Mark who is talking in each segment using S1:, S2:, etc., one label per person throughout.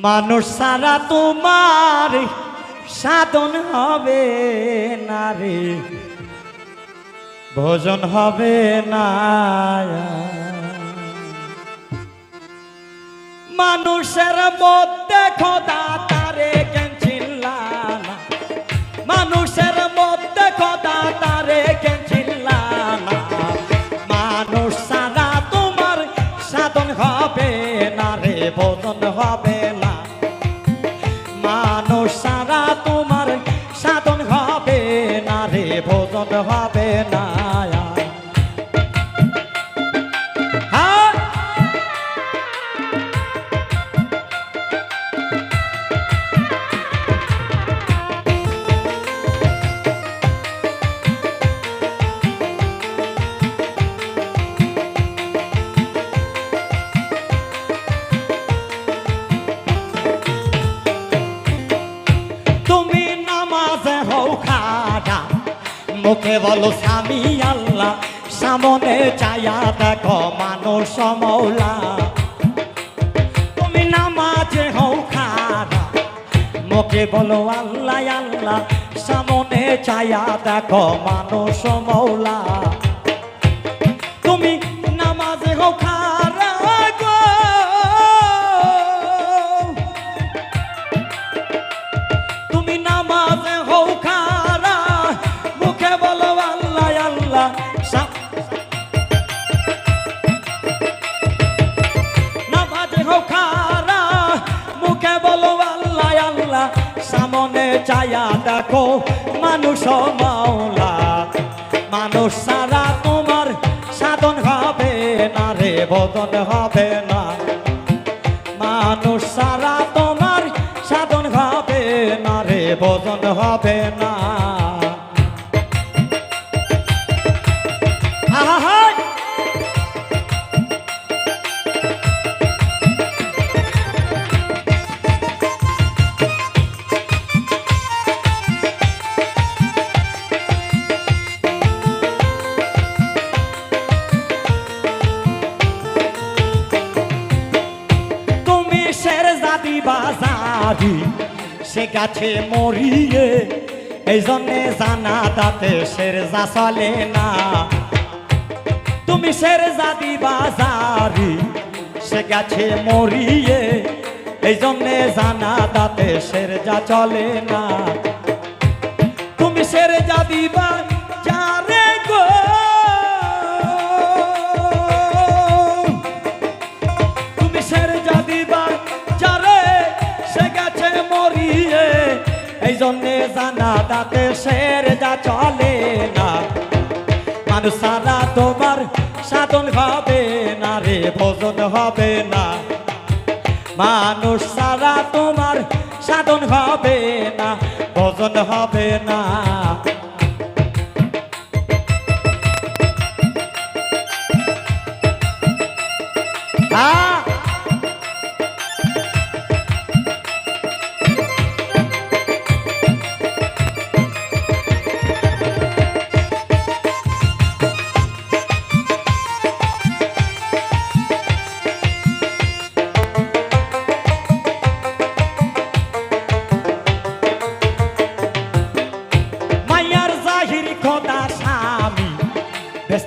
S1: মানুষ সারা তোমার সাধন হবে না রে। ভোজন হবে না। মানুষের মধ্যে খোদা তারে কেন চিল্লা না? মানুষের মধ্যে খোদা তারে কেন চিল্লা মানুষ সারা তোমার সাধন হবে না রে, ভোজন হবে মুখে বলো, স্বামী আল্লাহ, সামনে চায়া দেখো মানুষ মৌলা। তুমি নামাজে হও খারা, মুখে বলো, আল্লাহ আল্লাহ, সামনে চায়া দেখো মানুষ মৌলা। সামনে চায়া দেখো, মানুষ মাওলা। মানুষ সারা তোমার সাধন হবে না রে, বদন হবে না। মানুষ সারা তোমার সাধন হবে না রে, বদন হবে না। আহা! বাজারি, সে গাছে মরিয়ে এই জন্যে জানা তাতে শের যা চলে না। তুমি শের জাদি বাজারি, সে গাছে মরিয়ে এই জন্যে জানা তাতে শের যা চলে না। জন্যে দাঁতে শের যা চলে না। মানুষ সারা তোমার সাধন হবে না রে, ভোজন হবে না। মানুষ সারা তোমার সাধন হবে না, ভোজন হবে না।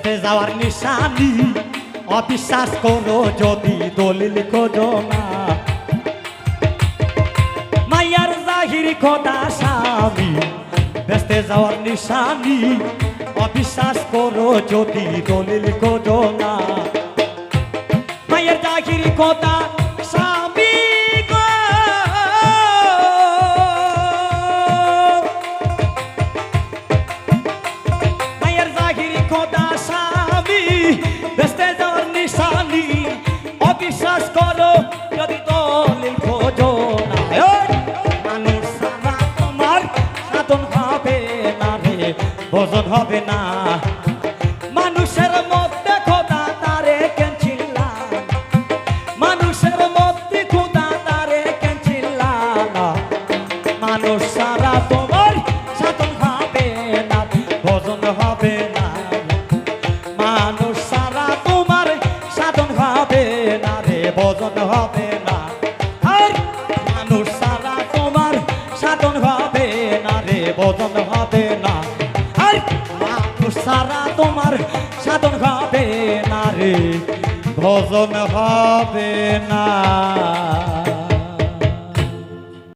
S1: বেসতে যাওয়ার নিশানি অবিশ্বাস করো যদি দলিল খোঁজো না মায়ার জাহির খোদা স্বামী বেসতে যাওয়ার নিশানি অবিশ্বাস করো যদি দলিল খোঁজো না মায়ের জাহির খোদা মানুষের মধ্যে খোদা মানুষের মানুষ তোমার সাধন ভোজন না। মানুষ তোমার হবে না রে, ভোজন হবে না। সারা তোমার সাধন হবে না রে ভজন হবে না।